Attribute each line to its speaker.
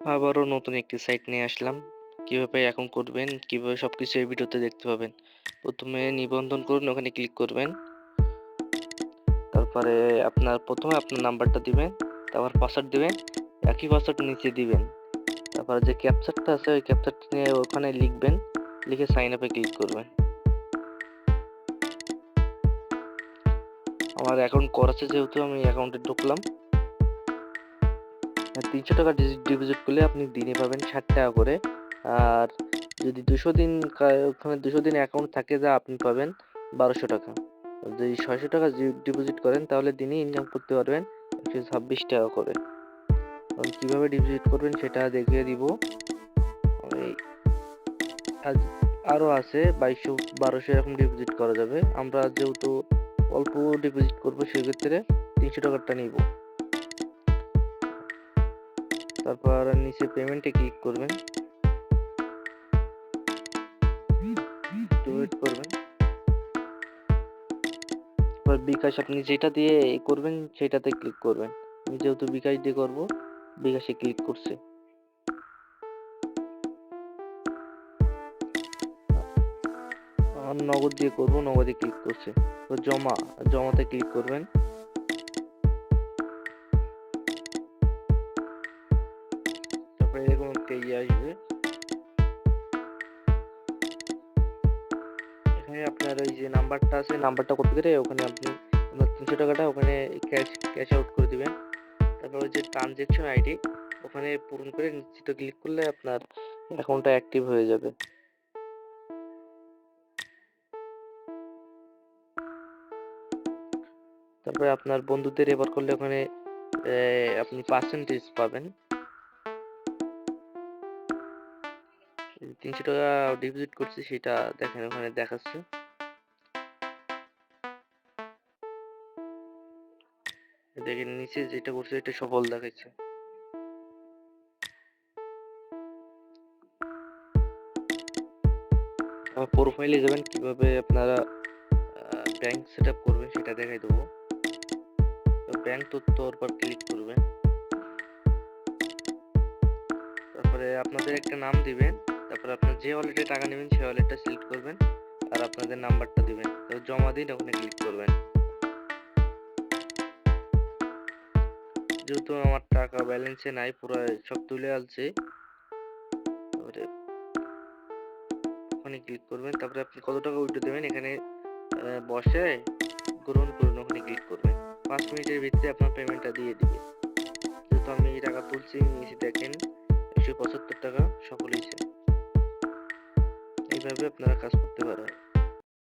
Speaker 1: আবারও নতুন একটি সাইট নিয়ে আসলাম। কীভাবে অ্যাকাউন্ট করবেন, কীভাবে সবকিছু এই ভিডিওতে দেখতে পাবেন, প্রথমে নিবন্ধন করুন, ওখানে ক্লিক করবেন। তারপরে আপনার প্রথমে আপনার নাম্বারটা দিবেন, তারপর পাসওয়ার্ড দিবেন, একই পাসওয়ার্ড নিচে দিবেন। তারপর যে ক্যাপচারটা আছে, ওই ক্যাপচারটা নিয়ে ওখানে লিখবেন, লিখে সাইন আপে ক্লিক করবেন। আমার অ্যাকাউন্ট করা আছে যেহেতু, আমি অ্যাকাউন্টে ঢুকলাম। তিনশো টাকা ডিপোজিট করলে আপনি দিনে পাবেন ষাট টাকা করে। আর যদি দুশো দিন ওখানে দুশো দিন অ্যাকাউন্ট থাকে যা আপনি পাবেন বারোশো টাকা। যদি ছয়শো টাকা ডিপোজিট করেন তাহলে দিনে ইনকাম করতে পারবেন একশো ছাব্বিশ টাকা করে। কীভাবে ডিপোজিট করবেন সেটা দেখিয়ে দিব। আরও আছে বাইশশো, বারোশো এরকম ডিপোজিট করা যাবে। আমরা যেহেতু অল্প ডিপোজিট করব, সেক্ষেত্রে তিনশো টাকারটা নিব। তারপর নিচে পেমেন্টে ক্লিক করবেন। করবেন। বিকাশ আপনি যেটা দিয়ে করবেন, সেটাতে ক্লিক করবেন। আমি যেহেতু বিকাশ দিয়ে করব, বিকাশে ক্লিক করছে। নগদ দিয়ে করব, নগদে ক্লিক করছে। জমা, জমাতে ক্লিক করবেন। ইয়ে আসবে? এখানে আপনার ওই যে নাম্বারটা আছে, নাম্বারটা করতে গেলে ওখানে আপনি আপনার তিনশো টাকাটা ওখানে ক্যাশ ক্যাশ আউট করে দিবেন। তারপর ওই যে ট্রানজেকশন আইডি ওখানে পূরণ করে নিশ্চিত ক্লিক করলে আপনার অ্যাকাউন্টটা অ্যাক্টিভ হয়ে যাবে। তারপরে আপনার বন্ধুদের এবার করলে ওখানে আপনি পার্সেন্টেজ পাবেন। তিনশো টাকা ডিপোজিট করছি, সেটা দেখেন ওখানে দেখাচ্ছে। দেখেন নিচে যেটা করছে, এটা সফল দেখাচ্ছে। প্রোফাইলে যাবেন, কীভাবে আপনারা ব্যাংক সেট আপ করবেন সেটা দেখাই দেবো। ব্যাংক তথ্য পর ক্লিক করবেন। তারপরে আপনাদের একটা নাম দিবেন। তারপরে আপনার যে ওয়ালেটে টাকা নেবেন, সেই ওয়ালেটটা সিলেক্ট করবেন আর আপনাদের নাম্বারটা দিবেন। জমা দিন ওখানে ক্লিক করবেন। যেহেতু আমার টাকা ব্যালেন্সে নাই, পুরো সব তুলে তারপরে ওখানে ক্লিক করবেন। তারপরে আপনি কত টাকা উইথড্র দেবেন, এখানে বসে গ্রহণ করুন, ওখানে ক্লিক করবেন। পাঁচ মিনিটের ভিতরে আপনার পেমেন্টটা দিয়ে দিবে। যেহেতু আমি টাকা তুলছি নিচে দেখেন একশো পঁচাত্তর টাকা। আপনারা কাজ করতে পারেন।